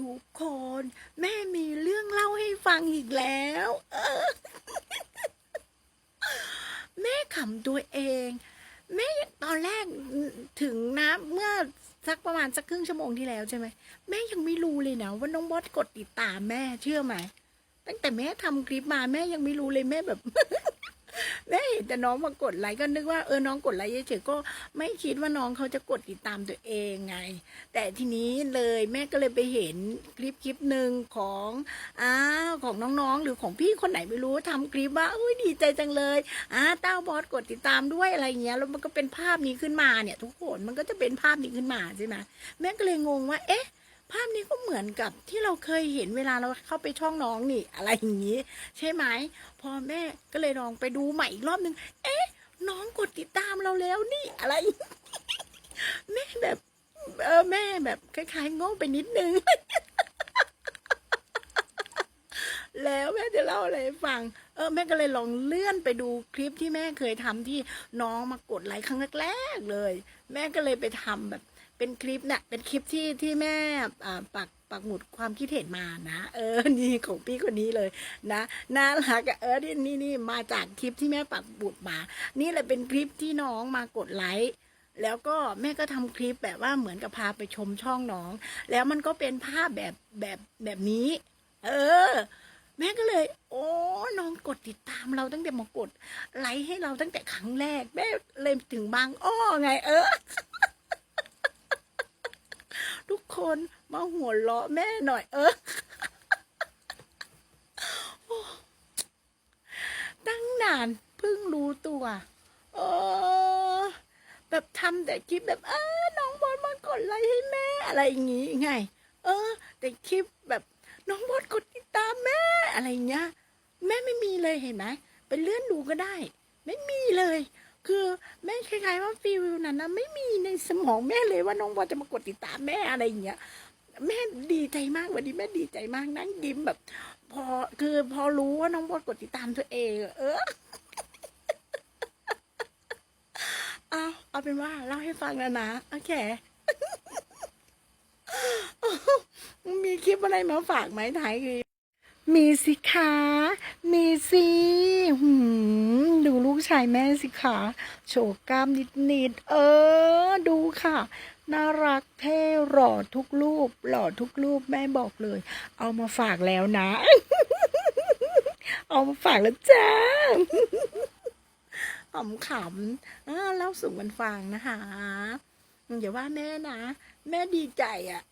ทุกคน แม่มีเรื่องเล่าให้ฟังอีกแล้วเออแม่ขำตัวเอง แม่ตอนแรกถึงนะเมื่อสักประมาณสักครึ่งชั่วโมงที่แล้วใช่ไหมแม่ยังไม่รู้เลยนะว่าน้องบอสกดติดตามแม่เชื่อไหมตั้งแต่แม่ทำคลิปมาแม่ยังไม่รู้เลยแม่แบบ แม่เห็นแต่น้องมากดไลค์ก็นึกว่าเออน้องกดไลค์เฉยๆก็ไม่คิดว่าน้องเขาจะกดติดตามตัวเองไง แต่ทีนี้เลยแม่ก็เลยไปเห็นคลิปคลิปหนึ่งของอ้าของน้องๆ หรือของพี่คนไหนไม่รู้ทำคลิปว่าอุ้ยดีใจจังเลยอ้าเต้าบอสกดติดตามด้วยอะไรเงี้ยแล้วมันก็เป็นภาพนี้ขึ้นมาเนี่ย ทุกคนมันก็จะเป็นภาพนี้ขึ้นมาใช่ไหมแม่ก็เลยงงว่า เอ๊ะ ภาพนี้ก็เหมือนกับที่เราเคยเห็นเวลาเราเข้าไปช่องน้องนี่ อะไรอย่างนี้ ใช่ไหมพอแม่ก็เลยลองไปดูใหม่อีกรอบหนึ่งเอ๊ะ น้องกดติดตามเราแล้วนี่อะไร แม่แบบ เออแม่แบบคล้ายๆโง่ไปนิดนึง แล้วแม่จะเล่าอะไรฟัง เออแม่ก็เลยลองเลื่อนไปดูคลิปที่แม่เคยทำที่น้องมากดไลค์ครั้งแรกๆเลย แม่ก็เลยไปทำแบบ เป็นคลิปเนี่ยเป็นคลิปที่ที่แม่อ่าปักปักหมุดความคิดเห็นมานะ เออ นี่ของพี่คนนี้เลยนะน่ารักเออนี่นี่นี่มาจากคลิปที่แม่ปักหมุดมา นี่แหละเป็นคลิปที่น้องมากดไลค์แล้วก็แม่ก็ทำคลิปแบบว่าเหมือนกับพาไปชมช่องน้อง แล้วมันก็เป็นภาพแบบแบบแบบนี้ เออ แม่ก็เลย โอ้น้องกดติดตามเราตั้งแต่มากดไลค์ให้เราตั้งแต่ครั้งแรกแม่เลยถึงบางอ้อไง เออ คนมาหัวเราะแม่หน่อย เออ ตั้งนานเพิ่งรู้ตัวเออแบบทำแต่คลิปแบบ เออน้องบอลมากดไลค์ให้แม่อะไรอย่างงี้ไง เออ แต่คลิปแบบน้องบอลกดติดตามแม่อะไรอย่างเงี้ย แม่ไม่มีเลยเห็นไหมไปเลื่อนดูก็ได้ ไม่มีเลย คือแม่คล้ายๆว่าฟีลนั้นนะไม่มีในสมองแม่เลยว่าน้องบอจะมากดติดตามแม่อะไรอย่างเงี้ยแม่ดีใจมากวันนี้แม่ดีใจมากนั่งยิ้มแบบ พอคือพอรู้ว่าน้องบอกดติดตามตัวเอง เออเอาเอาเป็นว่าเล่าให้ฟังแล้วนะโอเคมีคลิปอะไรมาฝากไหมถ่ายคลิปมีสิคะมีสิายแม่สิคะโชว์กล้ามนิด ๆ เออ ดูค่ะ น่ารักเท่หล่อทุกรูป หล่อทุกรูปแม่บอกเลย เอามาฝากแล้วนะ เอามาฝากแล้วจ้าขำขำๆเล่าสู่กันฟังนะคะอย่าว่าแม่นะ แม่ดีใจอะ่ะ